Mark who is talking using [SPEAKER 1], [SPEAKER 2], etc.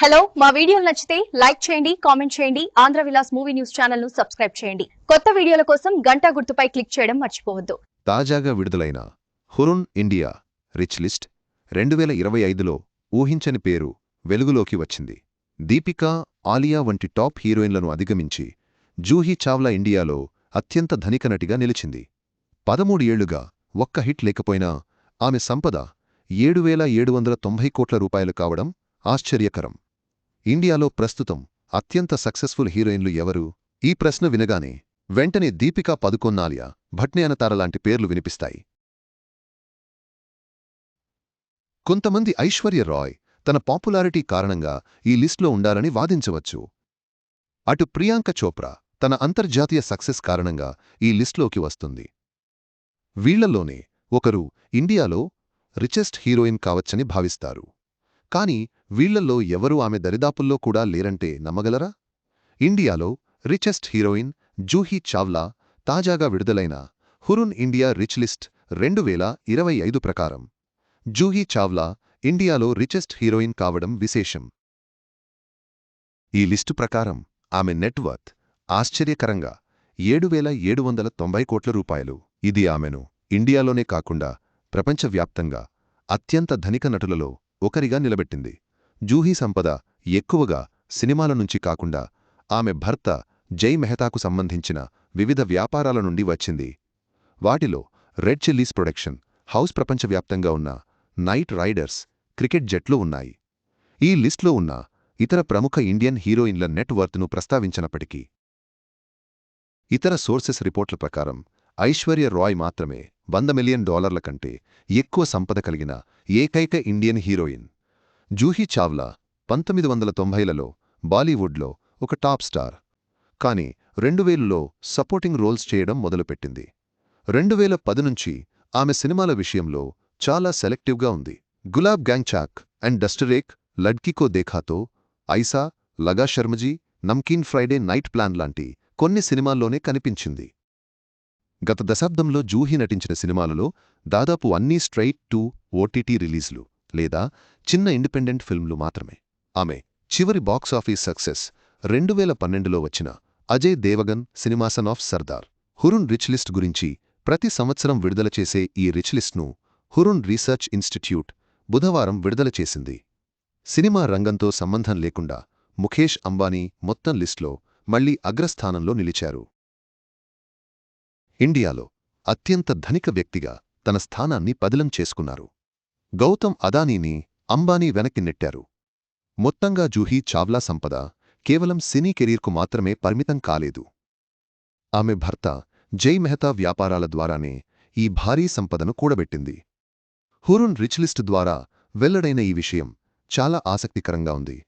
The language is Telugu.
[SPEAKER 1] హలో మా వీడియోలు నచ్చితే లైక్ చేయండి కామెంట్ చేయండి ఆంధ్ర విలాస్ మూవీ న్యూస్ ఛానల్ను సబ్స్క్రైబ్ చేయండి. కొత్త వీడియోల కోసం గంటా గుర్తుపై క్లిక్ చేయడం మర్చిపోవద్దు.
[SPEAKER 2] తాజాగా విడుదలైన హురున్ ఇండియా రిచ్ లిస్ట్ రెండు వేల ఇరవై ఐదులో ఊహించని పేరు వెలుగులోకి వచ్చింది. దీపికా ఆలియా వంటి టాప్ హీరోయిన్లను అధిగమించి జూహీ చావ్లా ఇండియాలో అత్యంత ధనిక నటిగా నిలిచింది. పదమూడు ఏళ్ళుగా ఒక్క హిట్ లేకపోయినా ఆమె సంపద ఏడు వేల ఏడు వందల తొంభై కోట్ల రూపాయలు కావడం ఆశ్చర్యకరం. ఇండియాలో ప్రస్తుతం అత్యంత సక్సెస్ఫుల్ హీరోయిన్లు ఎవరు? ఈ ప్రశ్న వినగానే వెంటనే దీపికా పదుకొన్నాలియా భట్నేనతార లాంటి పేర్లు వినిపిస్తాయి. కొంతమంది ఐశ్వర్య రాయ్ తన పాపులారిటీ కారణంగా ఈ లిస్ట్లో ఉండాలని వాదించవచ్చు. అటు ప్రియాంక చోప్రా తన అంతర్జాతీయ సక్సెస్ కారణంగా ఈ లిస్ట్లోకి వస్తుంది. వీళ్ళలోనే ఒకరు ఇండియాలో రిచెస్ట్ హీరోయిన్ కావచ్చని భావిస్తారు. కాని వీళ్ళల్లో ఎవరూ ఆమె దరిదాపుల్లో కూడా లేరంటే నమ్మగలరా? ఇండియాలో రిచెస్ట్ హీరోయిన్ జూహీ చావ్లా తాజాగా విడుదలైన హురున్ ఇండియా రిచ్ లిస్ట్ రెండు వేల ఇరవై ఐదు ప్రకారం. జూహీ చావ్లా ఇండియాలో రిచెస్ట్ హీరోయిన్ కావడం విశేషం. ఈ లిస్టు ప్రకారం ఆమె నెట్వర్త్ ఆశ్చర్యకరంగా ఏడు వేల ఏడు వందల తొంభై కోట్ల రూపాయలు. ఇది ఆమెను ఇండియాలోనే కాకుండా ప్రపంచవ్యాప్తంగా అత్యంత ధనిక నటులలో ఒకరిగా నిలబెట్టింది. జూహీ సంపద ఎక్కువగా సినిమాల నుంచి కాకుండా ఆమె భర్త జై మెహతాకు సంబంధించిన వివిధ వ్యాపారాల నుండి వచ్చింది. వాటిలో రెడ్ చిల్లీస్ ప్రొడక్షన్ హౌస్ ప్రపంచవ్యాప్తంగా ఉన్న నైట్ రైడర్స్ క్రికెట్ జట్లు ఉన్నాయి. ఈ లిస్ట్లో ఉన్న ఇతర ప్రముఖ ఇండియన్ హీరోయిన్ల నెట్ వర్త్ను ప్రస్తావించినప్పటికీ ఇతర సోర్సెస్ రిపోర్ట్ల ప్రకారం ఐశ్వర్య రాయ్ మాత్రమే వంద మిలియన్ డాలర్ల కంటే ఎక్కువ సంపద కలిగిన ఏకైక ఇండియన్ హీరోయిన్. జూహీ చావ్లా పంతొమ్మిది వందల తొంభైలలో బాలీవుడ్లో ఒక టాప్ స్టార్. కాని రెండు వేలలో సపోర్టింగ్ రోల్స్ చేయడం మొదలుపెట్టింది. రెండు వేల పది నుంచి ఆమె సినిమాల విషయంలో చాలా సెలెక్టివ్గా ఉంది. గులాబ్ గ్యాంగ్చాక్ అండ్ డస్టరేక్ లడ్కికో దేఖాతో ఐసా లగా Sharmaji Namkeen Friday night plan లాంటి కొన్ని సినిమాల్లోనే కనిపించింది. గత దశాబ్దంలో జూహీ నటించిన సినిమాలలో దాదాపు అన్నీ స్ట్రైట్ టు ఓటీటీ రిలీజ్లు లేదా చిన్న ఇండిపెండెంట్ ఫిల్మ్లు మాత్రమే. ఆమె చివరి బాక్సాఫీస్ సక్సెస్ రెండు వేల పన్నెండులో వచ్చిన Ajay Devgan సినిమాసన్ of Sardar. Hurun rich list గురించి ప్రతి సంవత్సరం విడుదల చేసే ఈ రిచ్ లిస్ట్ను హురున్ రీసెర్చ్ ఇన్స్టిట్యూట్ బుధవారం విడుదల చేసింది. సినిమా రంగంతో సంబంధం లేకుండా ముఖేష్ అంబానీ మొత్తం లిస్ట్లో మళ్ళీ అగ్రస్థానంలో నిలిచారు. ఇండియాలో అత్యంత ధనిక వ్యక్తిగా తన స్థానాన్ని పదిలం చేసుకున్నారు. గౌతమ్ అదానీని అంబానీ వెనక్కి నెట్టారు. మొత్తంగా జూహీ చావ్లా సంపద కేవలం సినీ కెరీర్కు మాత్రమే పరిమితం కాలేదు. ఆమె భర్త జై మెహతా వ్యాపారాల ద్వారానే ఈ భారీ సంపదను కూడబెట్టింది. హురున్ రిచ్లిస్ట్ ద్వారా వెల్లడైన ఈ విషయం చాలా ఆసక్తికరంగా ఉంది.